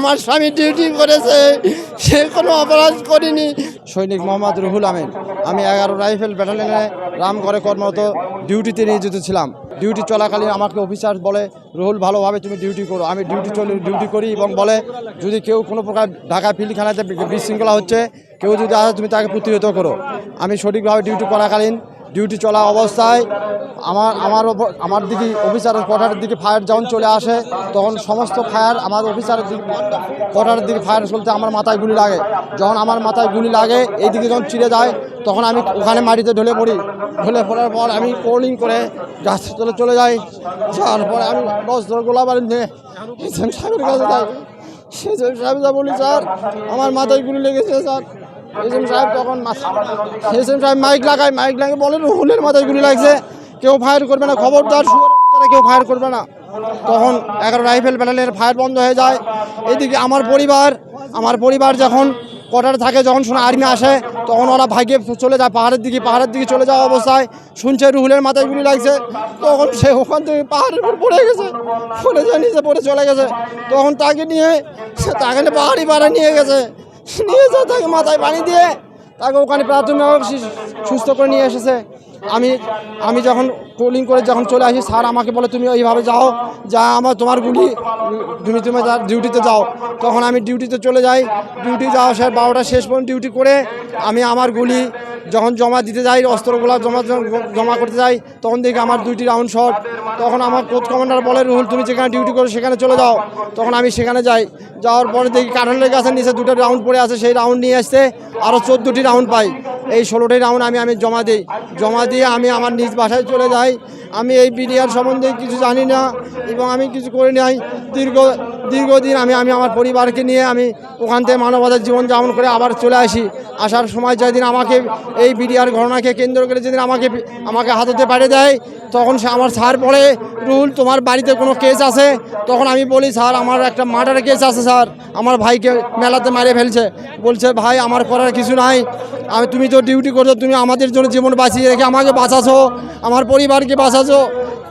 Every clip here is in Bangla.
আমার স্বামী ডিউটি করেছে, সে কোনো অপরাধ করেনি। সৈনিক মোহাম্মদ রুহুল আমিন, আমি এগারো রাইফেল ব্যাটালিয়নে রামগড়ে কর্মরত ডিউটিতে নিয়োজিত ছিলাম। ডিউটি চলাকালীন আমাকে অফিসার বলে, রুহুল, ভালোভাবে তুমি ডিউটি করো। আমি ডিউটি চলে ডিউটি করি এবং বলে, যদি কেউ কোনো প্রকার ঢাকা পিলখানাতে বি- বিশৃঙ্খলা হচ্ছে, কেউ যদি আসে, তুমি তাকে প্রতিহত করো। আমি সঠিকভাবে ডিউটি করাকালীন ডিউটি চলা অবস্থায় আমার আমার ওপর আমার দিকে অফিসারের কোয়ার্টারের দিকে ফায়ার যখন চলে আসে, তখন সমস্ত ফায়ার আমার অফিসারের দিকে, কোয়ার্টারের দিকে ফায়ার চলতে আমার মাথায় গুলি লাগে। যখন আমার মাথায় গুলি লাগে এই দিকে যখন চিড়ে যায়, তখন আমি ওখানে মাটিতে ঢলে পড়ি। ঢলে পড়ার পর আমি কোলিং করে গাছ চলে চলে যাই। যাওয়ার পরে আমি দশ ধর গোলা বাড়ি নিয়ে সাহেবের কাছে যাই। এসএম সাহেব যা বলি, স্যার, আমার মাথায় গুলি লেগেছে, স্যার। এসএম সাহেব তখন এসএম সাহেব মাইক লাগায়, মাইক লাগে বলেন, হুলের মাথায় গুলি লাগছে, কেউ ফায়ার করবে না, খবরদার বাচ্চারা কেউ ফায়ার করবে না। তখন এগারো রাইফেল ব্যাটালিয়নের ফায়ার বন্ধ হয়ে যায়। এদিকে আমার পরিবার আমার পরিবার যখন কোয়ার্টারে থাকে, যখন শুনে আর্মি আসে, তখন ওরা ভাগে চলে যায় পাহাড়ের দিকে পাহাড়ের দিকে চলে যাওয়া অবস্থায়। শুনছে রুহুলের মাথায় গুলি লাগছে, তখন সে ওখান থেকে পাহাড়ের উপর পড়ে গেছে, পড়ে যায়, নিচে পড়ে চলে গেছে। তখন তাকে নিয়ে সে তাকে পাহাড়ি পাড়ে নিয়ে গেছে। নিয়ে যাও তাকে মাথায় পানি দিয়ে। তাকে ওখানে প্রাথমিকভাবে সুস্থ করে নিয়ে এসেছে। আমি আমি যখন কোলিং করে যখন চলে আসি, স্যার আমাকে বলে, তুমি ওইভাবে যাও, যা আমার তোমার গুলি, তুমি তুমি ডিউটিতে যাও। তখন আমি ডিউটিতে চলে যাই। ডিউটি যাওয়া স্যার বারোটা শেষ পর্যন্ত ডিউটি করে আমি আমার গুলি যখন জমা দিতে যাই, অস্ত্রগুলো জমা জমা করতে যাই, তখন দেখি আমার দুইটি রাউন্ড শট। তখন আমার কোচ কমান্ডার বলে, রুহুল, তুমি যেখানে ডিউটি করো সেখানে চলে যাও। তখন আমি সেখানে যাই। যাওয়ার পরে দেখি কাঠালের গাছের নিচে দুটো রাউন্ড পড়ে আছে, সেই রাউন্ড নিয়ে আসতে আরও চোদ্দোটি রাউন্ড পাই। এই ষোলোটি রাউন্ড আমি আমি জমা দিই। জমা দিয়ে আমি আমার নিজ বাসায় চলে যাই। আমি এই বিডিআর সম্বন্ধে কিছু জানি না এবং আমি কিছু করে নাই। দীর্ঘ দীর্ঘদিন আমি আমি আমার পরিবারকে নিয়ে আমি ওখান থেকে মানবতার জীবনযাপন করে আবার চলে আসি। আসার সময় যেদিন আমাকে এই বিডিআর ঘটনাকে কেন্দ্র করে যেদিন আমাকে আমাকে হাততে পাঠিয়ে দেয়, তখন সে আমার স্যার বলে রুল তোমার বাড়িতে কোনো কেস আছে? তখন আমি বলি, স্যার, আমার একটা মার্ডার কেস আছে, স্যার। আমার ভাইকে মেলাতে মারে ফেলছে। বলছে, ভাই, আমার করার কিছু নাই। আমি, তুমি তো ডিউটি করছ, তুমি আমাদের জন্য জীবন বাঁচিয়ে রেখে আমাকে বাঁচাছো। আমার পরিবারকে বাঁচাছো।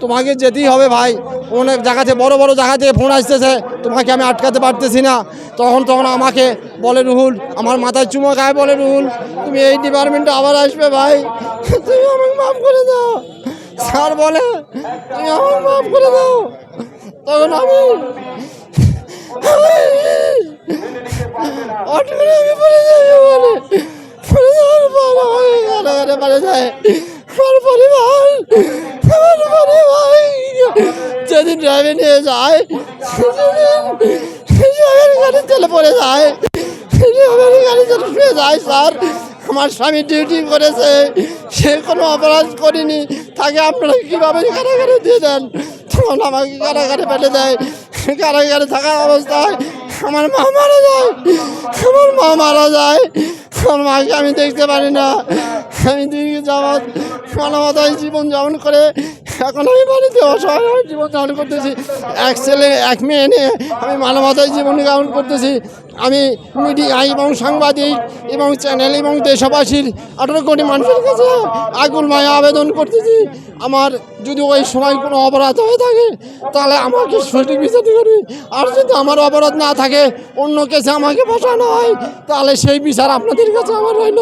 তোমাকে যেতেই হবে ভাই। অনেক জায়গাতে বড় বড় জায়গা থেকে ফোন আসতেছে। তোমাকে আমি আটকাতে পারতেছি না। তখন তখন আমাকে বলে, রুহুল, আমার মাথায় চুমো খায় বলে, রুহুল, তুমি এই ডিপার্টমেন্টে আবার আসবে ভাই। তুমি আমাকে মাফ করে দাও। স্যার বলে, তুমি আমাকে মাফ করে দাও। তখন আমি বলে পরিবার যেদিন ড্রাইভে নিয়ে যায় গাড়ি তেলে পড়ে যায় গাড়ি তেলে শুয়ে যায়, স্যার, আমার স্বামী ডিউটি করেছে, সে কোনো অপরাধ করিনি, তাকে আপনারা কীভাবে কারাগারে দিয়ে দেন? তখন আমাকে কারাগারে ফেলে দেয়। কারাগারে থাকা অবস্থায় আমার মা মারা যায়। আমার মা মারা যায়। আমার মাকে আমি দেখতে পারি না। আমি দিকে যাওয়ার মানবতায় জীবন যাপন করে এখন আমি বাড়িতে অসহায় জীবন যাপন করতেছি। এক ছেলে, এক মেয়ে নিয়ে আমি মানবতায় জীবন যাপন করতেছি। আমি মিডিয়া এবং সাংবাদিক এবং চ্যানেল এবং দেশবাসীর আঠারো কোটি মানুষের কাছে আগুন মায়া আবেদন করতেছি। আমার যদি ওই সময় কোনো অপরাধ হয়ে থাকে, তাহলে আমাকে সঠিক বিচার করবে আর যদি আমার অপরাধ না থাকে, অন্য কেসে আমাকে বসানো হয়, তাহলে সেই বিচার আপনাদের কাছে আমার রইল।